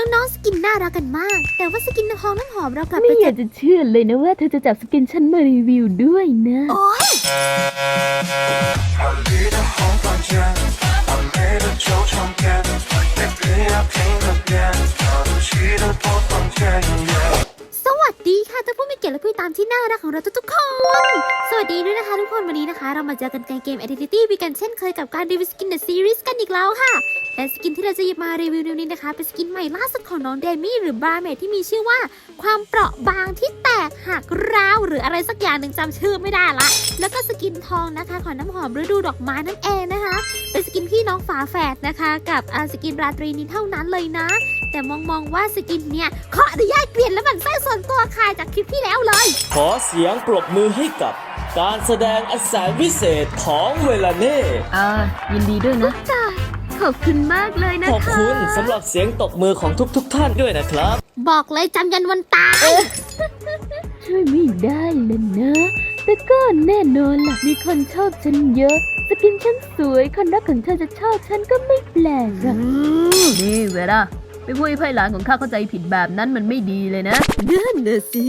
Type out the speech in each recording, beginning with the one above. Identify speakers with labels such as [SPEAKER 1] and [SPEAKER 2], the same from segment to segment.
[SPEAKER 1] น้องๆสกินน่ารักกันมาก แต่ว่าสกินน้ำหอมน้ำหอมเรากลับ
[SPEAKER 2] ไม่
[SPEAKER 1] ไป
[SPEAKER 2] อยา
[SPEAKER 1] จั
[SPEAKER 2] ก
[SPEAKER 1] ด
[SPEAKER 2] จะเชื่อเลยนะว่าเธอจะจับสกินฉันมารีวิวด้วยนะ
[SPEAKER 1] โอ๊ย
[SPEAKER 3] 华丽的后房间，完美的旧唱片，baby 要听个遍，跳得起的播放键。Yeah
[SPEAKER 1] สวัสดีค่ะท่านผู้มีเกียรติและผู้ตามที่น่ารักของเราทุกๆคน สวัสดีด้วยนะคะทุกคนวันนี้นะคะ เรามาเจอกันในเกม Identity วีกันเช่นเคยกับการรีวิวสกิน The Series กันอีกแล้วค่ะ และสกินที่เราจะหยิบมารีวิวในวันนี้นะคะ เป็นสกินใหม่ล่าสุดของน้องเดมี่หรือบราเมทที่มีชื่อว่า ความเปราะบางที่แตกหักร้าวหรืออะไรสักอย่างหนึ่งจำชื่อไม่ได้ละ แล้วก็สกินทองนะคะของน้ำหอมฤดูดอกไม้นั่นเองนะคะ เป็นสกินพี่น้องฝาแฝดนะคะ กับอาสกินราตรีนี้เท่านั้นเลยนะ แต่มองมองๆว่าสกินเนี่ยขออนุญาตเปลี่ยนแล้วมันไส้ส่วนตัวคายจากคลิปที่แล้วเลย
[SPEAKER 4] ขอเสียงปรบมือให้กับการแสดงอันแสนวิเศษของเวลาเน่
[SPEAKER 2] อ่ายินดีด้วยนะ ขอบคุณมากเลยนะ
[SPEAKER 4] ขอบ
[SPEAKER 2] คะ
[SPEAKER 4] คุณสำหรับเสียงตบมือของทุกๆทท่านด้วยนะครับ
[SPEAKER 1] บอกเลยจำยันวันตาย
[SPEAKER 2] ช่วยไม่ได้เลยนะ แต่ก็แน่นอนล่ะ มีคนชอบฉันเยอะ สกินฉันสวยคนรักของเธอจะชอบฉันก็ไม่แปลกอะนี่เวลาไปพูดให้ไพ่หลานของข้าเข้าใจผิดแบบนั้นมันไม่ดีเลยนะ
[SPEAKER 5] นั่นนะสิ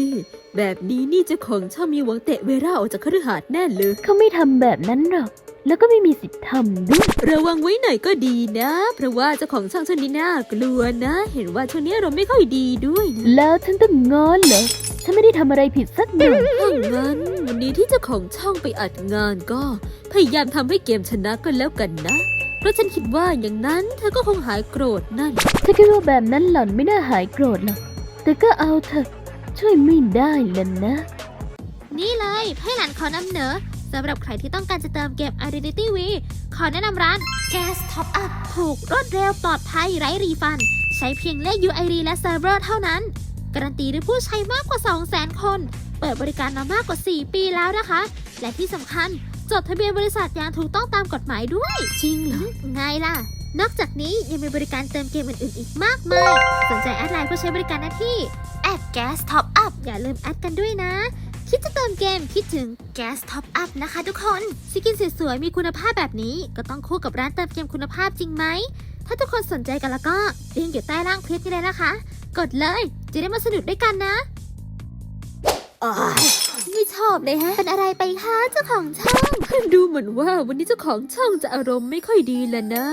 [SPEAKER 5] แบบนี้นี่เจ้าของช่องมีหวังเตะเวร่าออกจากคฤหาสน์แน่เลย
[SPEAKER 2] เขาไม่ทำแบบนั้นหรอก แล้วก็ไม่มีสิทธิ์ทำด้วย
[SPEAKER 5] ระวังไว้หน่อยก็ดีนะ เพราะว่าเจ้าของช่องช่วงนี้น่ากลัวนะ เห็นว่าช่วงนี้เราไม่ค่อยดีด้วยนะ
[SPEAKER 2] แล้วฉันต้องง้อนเหรอฉันไม่ได้ทำอะไรผิดสักหน่อย
[SPEAKER 5] ถ้างั้นวันนี้ที่เจ้าของช่องไปอัดงานก็ พยายามทำให้เกมชนะก็แล้วกันนะ เพราะฉันคิดว่าอย่างนั้นเธอก็คงหายโกรธนั่น
[SPEAKER 2] ฉันคิดว่าแบบนั้นหล่อนไม่น่าหายโกรธหรอกแต่ก็เอาเถอะช่วยไม่ได้แล้วนะ
[SPEAKER 1] นี่เลยไพ่หลานขอนำเหนอ สำหรับใครที่ต้องการจะเติมเกม Identity V ขอแนะนำร้าน Gas Top Up ถูกรวดเร็วปลอดภัยไร้รีฟัน ใช้เพียงเลข UID และเซิร์ฟเวอร์เท่านั้น การันตีด้วยผู้ใช้มากกว่า 200,000 คน เปิดบริการมามากกว่า 4 ปีแล้วนะคะ และที่สำคัญจดทะเบียนบริษัทอย่างถูกต้องตามกฎหมายด้วย
[SPEAKER 5] จริงเหรอ
[SPEAKER 1] ไงล่ะ นอกจากนี้ยังมีบริการเติมเกมอื่นๆอีกมากมาย สนใจแอดไลน์เพื่อใช้บริการหน้าที่ แอด Gas Top Up อย่าลืมแอดกันด้วยนะ คิดจะเติมเกมคิดถึง Gas Top Up นะคะทุกคนสกินสวยๆมีคุณภาพแบบนี้ ก็ต้องคู่กับร้านเติมเกมคุณภาพจริงไหม ถ้าทุกคนสนใจกันแล้วก็ลิงก์อยู่ใต้ล่างคลิปนี้เลยนะคะ กดเลย จะได้มาสนุกด้วยกันนะไม่ชอบเลยฮะ เป็นอะไรไปคะเจ้าของช่อง
[SPEAKER 5] ดูเหมือนว่าวันนี้เจ้าของช่องจะอารมณ์ไม่ค่อยดีแหละนะ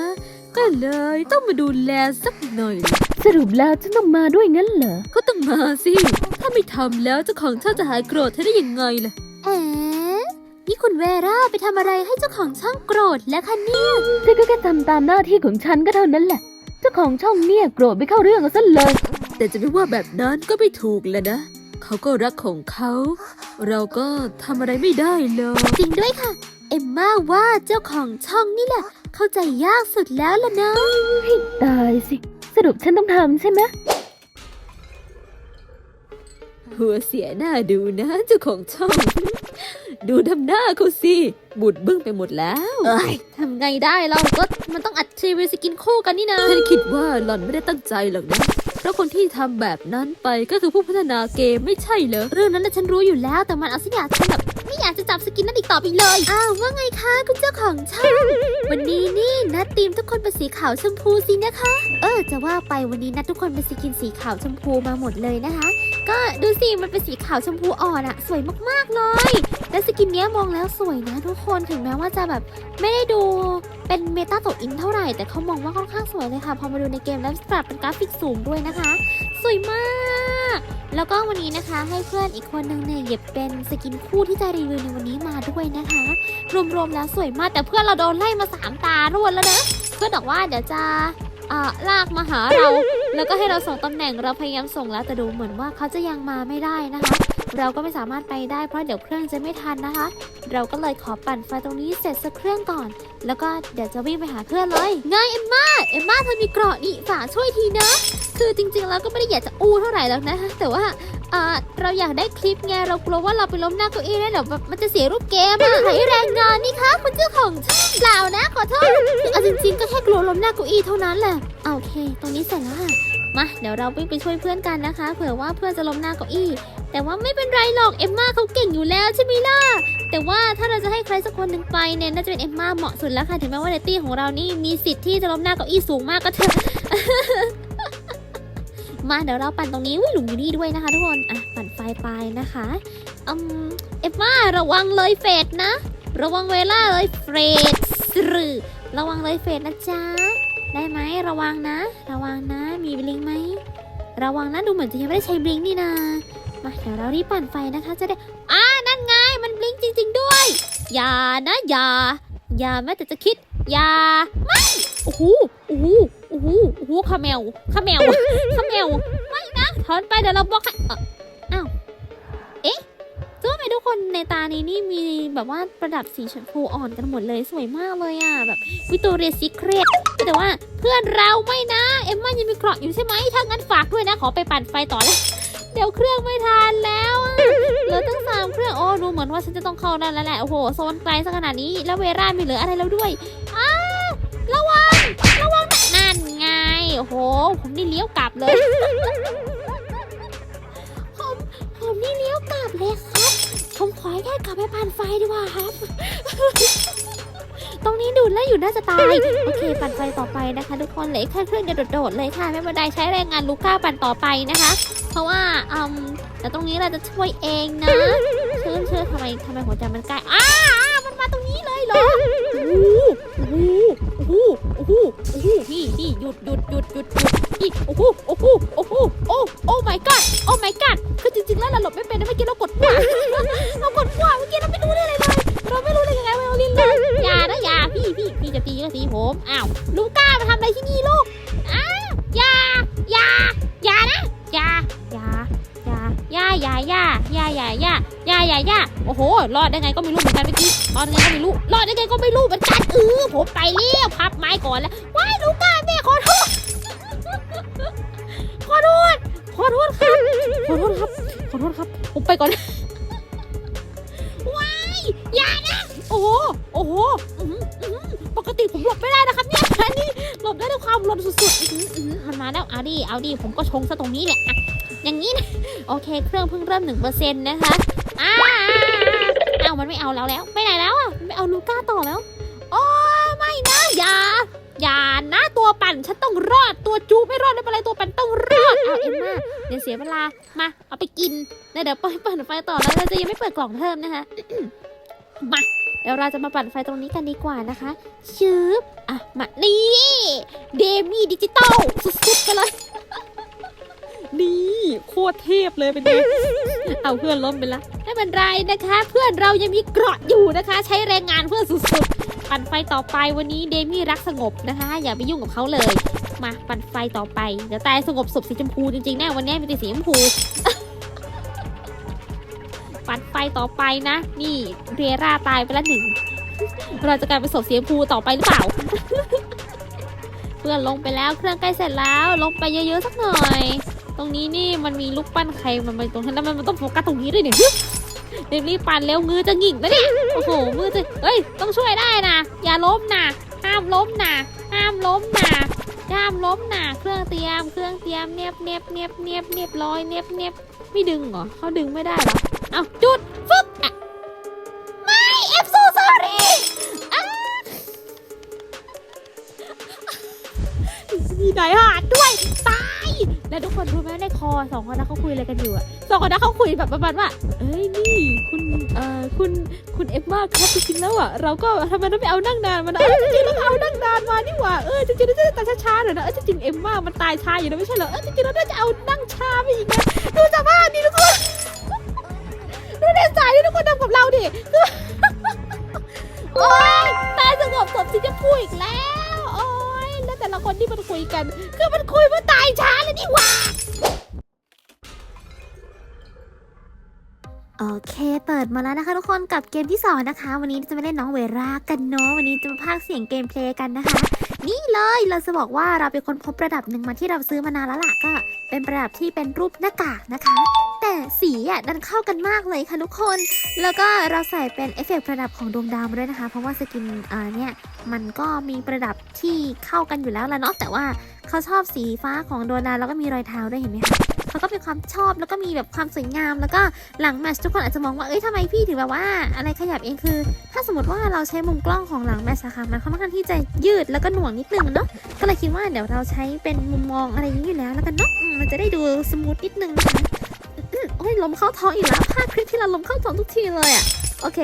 [SPEAKER 5] ก็เลยต้องมาดูแลสักหน่อย
[SPEAKER 2] สรุปแล้วฉันต้องมาด้วยงั้นเหรอ
[SPEAKER 5] ก็ต้องมาสิ ถ้าไม่ทำแล้วเจ้าของช่องจะหายโกรธเธอได้ยังไงล่ะ
[SPEAKER 1] เอ๋นี่คุณเวร่าไปทำอะไรให้เจ้าของช่องโกรธแล้วคะเนี่ย
[SPEAKER 2] ฉันก็แค่ทำตามหน้าที่ของฉันก็เท่านั้นแหละ เจ้าของช่องเนี่ยโกรธไม่เข้าเรื่องกันซะเลย
[SPEAKER 5] แต่จะไม่ว่าแบบนั้นก็ไม่ถูกแล้วนะ เขาก็รักของเขา เราก็ทำอะไรไม่ได้เลย
[SPEAKER 1] จริงด้วยค่ะ เอมม่าว่าเจ้าของช่องนี่แหละ เข้าใจยากสุดแล้วล่ะนะ
[SPEAKER 2] ตายสิส รุปฉันต้องทำใช่ไหม
[SPEAKER 5] หัวเสียหน้าดูนะเจ้าของช่อง ดูทำหน้าเขาสิบุดบึ้งไปหมดแล้ว
[SPEAKER 1] เอ้ยทำไงได้เราก็มันต้องอัดชีวิตสกินคู่กันนี่นะ
[SPEAKER 5] ฉันคิดว่าหล่อนไม่ได้ตั้งใจหรอกนะเพราะคนที่ทำแบบนั้นไปก็คือผู้พัฒนาเกมไม่ใช่เหรอ
[SPEAKER 1] เรื่องนั้นนะฉันรู้อยู่แล้วแต่มันเอาสักอย่างฉันแบบ ไม่อยากจะจับสกินนั้นอีกต่อไปเลย อ้าวว่าไงคะคุณเจ้าของช่องวันนี้นี่นัดทีมทุกคนเป็นสีขาวชมพูสินะคะ เออ จะว่าไปวันนี้นัดทุกคนเป็นสกินสีขาวชมพูมาหมดเลยนะคะ ก็ดูสิมันเป็นสีขาวชมพูอ่อนอะสวยมากๆเลย และสกินเนี้ยมองแล้วสวยนะทุกคนถึงแม้ว่าจะแบบไม่ได้ดูเป็นเมตาตกอินเท่าไหร่ แต่เขามองว่าค่อนข้างสวยเลยค่ะ พอมาดูในเกมแล้วปรับเป็นกราฟิกสูงด้วยนะคะ สวยมาก แล้วก็วันนี้นะคะให้เพื่อนอีกคนนึงเนี่ยหยิบเป็นสกินคู่ที่จะรีวิวในวันนี้มาด้วยนะคะ รวมๆแล้วสวยมากแต่เพื่อนเราโดนไล่มาสามตารวดแล้วนะเพื่อนบอกว่าเดี๋ยวจะเอ่อลากมาหาเรา แล้วก็ให้เราส่งตำแหน่งเราพยายามส่งแล้วแต่ดูเหมือนว่าเขาจะยังมาไม่ได้นะคะ เราก็ไม่สามารถไปได้เพราะเดี๋ยวเครื่องจะไม่ทันนะคะ เราก็เลยขอปั่นไฟตรงนี้เสร็จสักเครื่องก่อน แล้วก็เดี๋ยวจะวิ่งไปหาเพื่อนเลยไงเอ็มมาเอ็มมาเธอมีเกราะนี่ฝากช่วยทีนะ คือจริงๆแล้วก็ไม่ได้อยากจะอู้เท่าไหร่แล้วนะ แต่ว่าเราอยากได้คลิปไงเรากลัวว่าเราไปล้มหน้าเก้าอี้แล้วเดี๋ยวแบบมันจะเสียรูปเกมอะใช้แรงงานนี่คะคุณเจ้าของเปล่านะ ขอโทษคือเอาจริงๆก็แค่กลัวล้มหน้าเก้าอี้เท่านั้นแหละโอเค ตรงนี้เสร็จแล้วค่ะมาเดี๋ยวเราวิ่งไปช่วยเพื่อนกันนะคะ เผื่อว่าเพื่อนจะล้มหน้าเก้าอี้ แต่ว่าไม่เป็นไรหรอกเอมม่าเขาเก่งอยู่แล้วใช่ไหมล่ะแต่ว่าถ้าเราจะให้ใครสักคนหนึ่งไปเนี่ยน่าจะเป็นเอมม่าเหมาะสุดแล้วค่ะถึงแม้ว่าในตี้ของเรานี่มีสิทธิ์ที่จะล้มหน้าเก้าอี้สูงมากก็เถอะ มาเดี๋ยวเราปั่นตรงนี้วิหลุมอยู่นี่ด้วยนะคะทุกคน อะ ปั่นไฟไปนะคะอืมเอฟมาระวังเลยเฟดนะ ระวังเวล่าเลยเฟดสรือระวังเลยเฟดนะจ๊ะ ได้ไหมระวังนะ ระวังนะ มีบลิงไหม ระวังนะดูเหมือนจะยังไม่ได้ใช้บลิงนี่นามาเดี๋ยวเรารีบปั่นไฟนะคะจะได้ อ่านั่นไงมันบลิงจริง ๆด้วย อย่านะอย่า อย่าแม้แต่จะคิด อย่า ไม่ โอ้โห โอ้โห อ้โหโอ้โหขมแมวขมแมวขมแมวไม่นะถอนไปเดี๋ยวเราบล็อกให้เอ่ออ้าวเอ๊ะจะว่าไหมทุกคนในตานี้นี่มีแบบว่าประดับสีชมพูอ่อนกันหมดเลยสวยมากเลยอะแบบวิต o เรียซีเครตแต่ว่าเพื่อนเราไม่นะ เอ็มม่ายังมีเกราะอยู่ใช่ไหมถ้างั้นฝากด้วยนะ ขอไปปั่นไฟต่อแล้วเดี๋ยวเครื่องไม่ทันแล้วเหลือตั้งสามเครื่องโอ้ดูเหมือนว่าฉันจะต้องเข้านั่นแล้วแหละโอ้โหโซนไกลซะขนาดนี้ แล้วเวราไม่เหลืออะไรแล้วด้วย โอ้โห ผมนี่เลี้ยวกลับเลย ผมผมนี่เลี้ยวกลับเลยครับผมขอแค่กลับไปปั่นไฟดีกว่าครับ ตรงนี้ดูดแล้วอยู่น่าจะตาย โอเค ปั่นไฟต่อไปนะคะ ทุกคนเหลือแค่เครื่องเดียวโดดๆเลยค่ะ ไม่เป็นไรใช้แรงงานลูก้าปั่นต่อไปนะคะ เพราะว่าอืมแต่ตรงนี้เราจะช่วยเองนะเชื่อเชื่อทำไมทำไมหัวใจมันใกล้อ้าอ้า มาตรงนี้เลยเหรอโอ้โหโอ้โหโอ้โหโอ้โหพี่พี่หยุดหยุดหยุดหยุดหยุดพี่โอ้โหโอ้โหโอ้โหโอ้โอ้ my god โอ้ my god คือจริงๆแล้วเราหลบไม่เป็นนะเมื่อกี้เรากดขวาเรากดขวาเมื่อกี้เราไม่รู้ได้เลยเลยเราไม่รู้เลยยังไงไวโอลินเลยอย่านะอย่าพี่พี่พี่จะตีก็ตีผมอ้าวลูก้ามาทำอะไรที่นี่ลูกอ้าวอย่าอย่าอย่านะอย่า ยาย่ายาย่ายาย่ายาย่ายาโอ้โห รอดได้ไงก็ไม่รู้เหมือนกันเมื่อกี้รอดได้ไงก็ไม่รู้ รอดได้ไงก็ไม่รู้เหมือนกันเออผมไปเรียบพับไม้ก่อนแล้วว้ายลูก้าแม่ขอโทษ ขอโทษ ขอโทษครับ ขอโทษครับ ขอโทษครับ ผมไปก่อนว้ายอย่านะ โอ้โห โอ้โหปกติผมหลบไม่ได้นะครับเนี่ยอันนี้หลบได้ด้วยความหลบสุดๆหันมาแล้วเอาดิ เอาดิ ผมก็ชงซะตรงนี้แหละ อย่างนี้นะโอเค เครื่องเพิ่งเริ่มหนึ่งเปอร์เซ็นต์นะคะอ้าเอามันไม่เอาแล้วแล้วไปไหนแล้วอะไม่เอาลูก้าต่อแล้วโอ้ไม่นะอย่าอย่านะตัวปั่นฉันต้องรอดตัวจูไม่รอดไม่เป็นไรตัวปั่นต้องรอดเอาเอ็มมาเดี๋ยวเสียเวลามาเอาไปกินแล้วเดี๋ยวไปปั่นไฟต่อแล้วเราจะยังไม่เปิดกล่องเพิ่มนะคะมาเดี๋ยวเราจะมาปั่นไฟตรงนี้กันดีกว่านะคะชืบอะมานี่เดมี่ดิจิตอลสุด เลย
[SPEAKER 5] เป็นไงเอาเพื่อนล้มไปละ
[SPEAKER 1] ไม่เป็นไรนะคะ เพื่อนเรายังมีเกราะอยู่นะคะ ใช้แรงงานเพื่อสุดๆ ปั่นไฟต่อไปวันนี้เดมี่รักสงบนะคะ อย่าไปยุ่งกับเขาเลย มาปั่นไฟต่อไปเดี๋ยวตายสงบศพสีชมพูจริงๆแน่วันนี้มีแต่สีชมพูปั่นไฟต่อไปนะ นี่เรราตายไปล้วหนึ่งเราจะกลายเป็นศพสีชมพูต่อไปหรือเปล่า เพื่อนลงไปแล้วเครื่องใกล้เสร็จแล้ว ลงไปเยอะๆสักหน่อย ตรงนี้นี่มันมีลูกปั้นใครมันมาตรงนั้นแล้วมันต้องโฟกัสตรงนี้ด้วยเนี่ยรีบรีบปั่นเร็วมือจะหงิกนะเนี่ยโอ้โหมือจะเอ้ยต้องช่วยได้นะอย่าล้มนะห้ามล้มนะห้ามล้มนะห้ามล้มนะเครื่องเตรียม เครื่องเตรียมเนียบเนียบเนียบเนียบเนียบร้อยเนียบเนียบไม่ดึงเหรอเขาดึงไม่ได้เหรอเอาจุ มในคอสองคนนั้นเขาคุยอะไรกันอยู่อะสองคนนั้นเขาคุยแบบประมาณว่า
[SPEAKER 5] เอ้ยนี่คุณเอ่อคุณคุณเอฟมาครับจริงๆแล้วอะเราก็ทำไมต้องไปเอานั่งนานมานะเออจริงๆเราก็เอานั่งนานมานี่หว่าเออจริงๆเราจะตายช้าๆหน่อยนะเออจริงๆเอ็มมามันตายช้าอยู่นะไม่ใช่เหรอเออจริงๆเราน่าจะเอานั่งช้าไปอีกนะดูสภาพนี่ทุกคนดูเดนสายที่ทุกคนทำกับเราดิ
[SPEAKER 1] โอ๊ยตายสงบศพสิจะพูดอีกแล้ว โอ๊ยแล้วแต่ละคนที่มันคุยกัน คือมันคุยว่าตายช้าเลยนี่หว่า โอเค เปิดมาแล้วนะคะทุกคนกับเกมที่สองนะคะ วันนี้จะมาเล่นน้องเวรากันเนาะวันนี้จะมาพากเสียงเกมเพลย์กันนะคะ นี่เลยเราจะบอกว่าเราเป็นคนพบประดับหนึ่งมาที่เราซื้อมานานแล้วล่ะก็ เป็นประดับที่เป็นรูปหน้ากากนะคะ แต่สีอะดันเข้ากันมากเลยค่ะทุกคน แล้วก็เราใส่เป็นเอฟเฟกต์ประดับของดวงดาวมาด้วยนะคะ เพราะว่าสกินอ่าเนี่ยมันก็มีประดับที่เข้ากันอยู่แล้วละเนาะแต่ว่าเขาชอบสีฟ้าของดวงดาวแล้วก็มีรอยเท้าด้วยเห็นไหมคะ เขาเขาก็มีความชอบแล้วก็มีแบบความสวยงาม แล้วก็หลังแมชทุกคนอาจจะมองว่าเอ้ยทำไมพี่ถึงแบบว่า อะไรขยับเองคือ ถ้าสมมติว่าเราใช้มุมกล้องของหลังแมชอะค่ะมันค่อนข้างที่จะยืดแล้วก็หน่วงนิดนึงเนาะก็เลยคิดว่าเดี๋ยวเราใช้เป็นมุมมองอะไรอย่างนี้อยู่แล้วแล้วกันเนาะมันจะได้ดูสมูทนิดนึงนะคะโอ้ยลมเข้าท้องอีกแล้วภาคคลิปที่เราลมเข้าท้องทุกทีเลยอะโอเค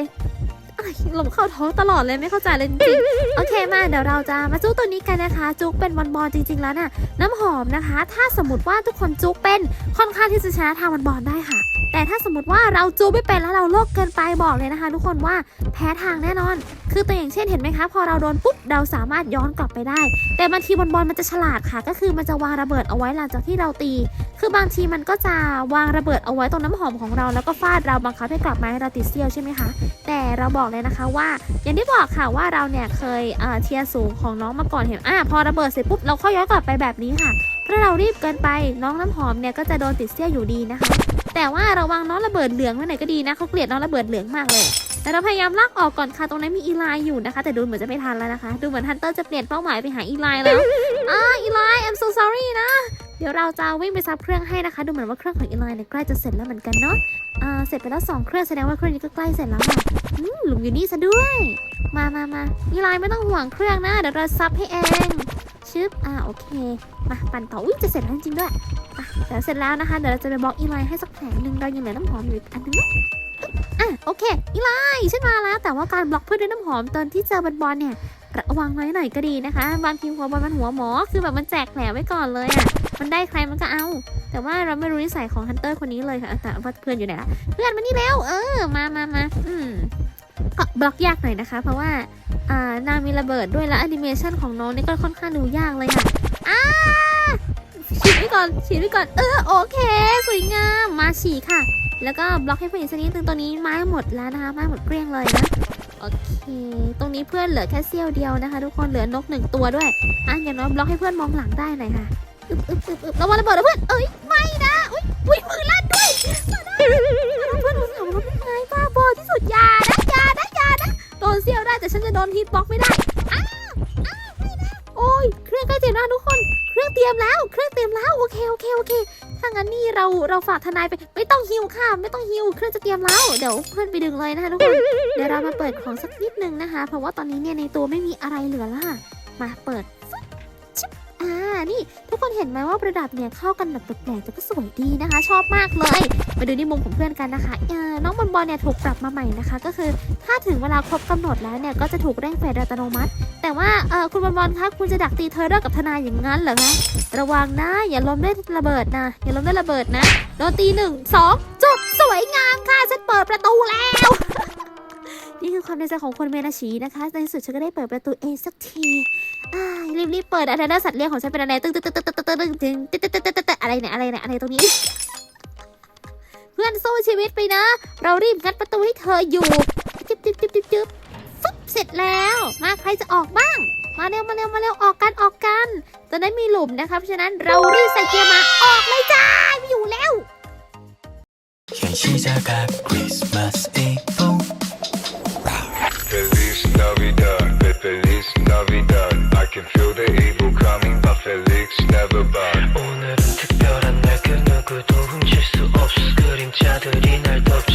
[SPEAKER 1] หลงเข้าท้องตลอดเลยไม่เข้าใจเลยจริงๆโอเคมาเดี๋ยวเราจะมาจุกตัวนี้กันนะคะ จุกเป็นบอลบอลจริง ๆ แล้วน่ะ น้ำหอมนะคะ ถ้าสมมติว่าทุกคนจุกเป็นค่อนข้างที่จะชนะทางบอลบอลได้ค่ะแต่ถ้าสมมติว่าเราจุกไม่เป็นแล้วเราโลกเกินไปบอกเลยนะคะ ทุกคนว่าแพ้ทางแน่นอน คือตัวอย่างเช่นเห็นไหมคะ พอเราโดนปุ๊บเราสามารถย้อนกลับไปได้ แต่บางทีบอลบอลมันจะฉลาดค่ะ ก็คือมันจะวางระเบิดเอาไว้หลังจากที่เราตี คือบางทีมันก็จะวางระเบิดเอาไว้ตรงน้ำหอมของเราแล้วก็ฟาดเราบังคับให้กลับมาให้เราติดเซี่ยวใช่ไหมคะแต่เราบอกเลยนะคะว่า อย่างที่บอกค่ะว่าเราเนี่ยเคยเทียร์สูงของน้องมาก่อนเห็นอะพอระเบิดเสร็จปุ๊บเราค่อยย้อนกลับไปแบบนี้ค่ะถ้าเรารีบเกินไปน้องน้ำหอมเนี่ยก็จะโดนติดเสี้ยอยู่ดีนะคะ แต่ว่าระวังน้องระเบิดเหลืองไว้ไหนอยก็ดีนะเขาเกลียดน้องระเบิดเหลืองมากเลยแต่เราพยายามลากออกก่อนค่ะตรงนั้นมีอีไลน์อยู่นะคะ แต่ดูเหมือนจะไม่ทันแล้วนะคะ ดูเหมือนฮันเตอร์จะเปลี่ยนเป้าหมายไปหาอีไลน์แล้วอ่าอีไลน์ I'm so sorry นะ เดี๋ยวเราจะวิ่งไปซับเครื่องให้นะคะ ดูเหมือนว่าเครื่องของอีไลน์เนี่ยใกล้จะเสร็จแล้วเหมือนกันเนาะอ่าเสร็จไปแล้วสองเครื่องแสดงว่าเครื่องนี้ก็ใกล้เสร็จแล้วค่ะอืมหลุมอยู่นี่ซะด้วย มามามาอีไลน์ไม่ต้องห่วงเครื่องนะเดี๋ยวเราซับให้เอง ชึบอ่าโอเค มาปั่นต่อ อุ้ยจะเสร็จแล้วจริงด้วยอะเดี๋ยวเสร็จแล้วนะคะ เดี๋ยวเราจะไปบล็อกอีไลให้สักแผงหนึ่งเรายังเหลือน้ำหอมอยู่อีกอันนึงนะอะโอเค อีไลฉันมาแล้ว แต่ว่าการบล็อกเพื่อนด้วยน้ำหอมตอนที่เจอบอลบอลเนี่ยระวังไว้หน่อยก็ดีนะคะ บางทีหัวบอลมันหัวหมอ คือแบบมันแจกแผลไว้ก่อนเลยอะ มันได้ใครมันก็เอา แต่ว่าเราไม่รู้นิสัยของฮันเตอร์คนนี้เลยค่ะ แต่ว่าเพื่อนอยู่ไหนละเพื่อนมานี่แล้ว เออ มามามาอืม บล็อกยากหน่อยนะคะ เพราะว่าอ่านางมีระเบิดด้วยแล้วแอนิเมชันของน้องนี่ก็ค่อนข้างดูยากเลยค่ะอ้าฉีดไว้ก่อนฉีดไว้ก่อนเออโอเค สวยงามมาฉีดค่ะ แล้วก็บล็อกให้เพื่อนอีกสักนิดนึงตัวนี้ไม้หมดแล้วนะคะไม้หมดเกลี้ยงเลยนะโอเค ตรงนี้เพื่อนเหลือแค่เสี้ยวเดียวนะคะ ทุกคนเหลือนกหนึ่งตัวด้วยอะอย่างน้อยบล็อกให้เพื่อนมองหลังได้หน่อยค่ะอึบอึบอึบอึบระวังระเบิดนะเพื่อนเอ้ย นฮิตบล็อกไม่ได้อ้าวอ้าวไม่นะโอ้ยเครื่องใกล้เสร็จแล้วทุกคน เครื่องเตรียมแล้ว เครื่องเตรียมแล้วโอเคโอเคโอเคถ้างั้นนี่เราเราฝากทนายไปไม่ต้องฮิวค่ะ ไม่ต้องฮิวเครื่องจะเตรียมแล้วเดี๋ยวเพื่อนไปดึงเลยนะคะทุกคนเดี๋ยวเรามาเปิดของสักนิดนึงนะคะ เพราะว่าตอนนี้เนี่ยในตัวไม่มีอะไรเหลือละมาเปิด นี่ ทุกคนเห็นไหมว่าประดับเนี่ยเข้ากันแบบแปลกๆแต่ก็สวยดีนะคะ ชอบมากเลย มาดูในมุมของเพื่อนกันนะคะเออน้องบอลบอลเนี่ยถูกปรับมาใหม่นะคะ ก็คือถ้าถึงเวลาครบกำหนดแล้วเนี่ยก็จะถูกเร่งเฟดอัตโนมัติ แต่ว่าเออคุณบอลบอลคะคุณจะดักตีเธอเลิกกับทนายอย่างนั้นเหรอคะระวังนะอย่าล้มด้วยระเบิดนะอย่าล้มด้วยระเบิดนะโดนตีหนึ่งสองจบสวยงามค่ะฉันเปิดประตูแล้ว นี่คือความในใจของคนเมนาชีนะคะ ในที่สุดฉันก็ได้เปิดประตูเองสักทีรีบๆเปิดอะไรนะสัตว์เลี้ยงของฉันเป็นอะไรตึ้งตึ้งตึ้งตึ้งตึ้งตึ้งตึ้งตึ้งตึ้งตึ้งตึ้งตึ้งอะไรเนี่ยอะไรเนี่ยอะไรตรงนี้ เพื่อนสู้ชีวิตไปนะ เรารีบงัดประตูให้เธออยู่จิบจิบจิบจิบจิบฟึบเสร็จแล้ว มาใครจะออกบ้าง มาเร็วมาเร็วมาเร็วออกกันออกกันตอนนั้มีหลุมนะคะราะฉะนั้นเรารีบใส่เกียร์มาออกเลยจ้าอยู่แล้ว
[SPEAKER 3] Feliz Navidad, Feliz Navidad. I can feel the evil coming,
[SPEAKER 6] but Felix never back.
[SPEAKER 7] 오늘은 특별한 날 그 누구도 훔칠 수 없어. 그림자들이 날 덮쳐.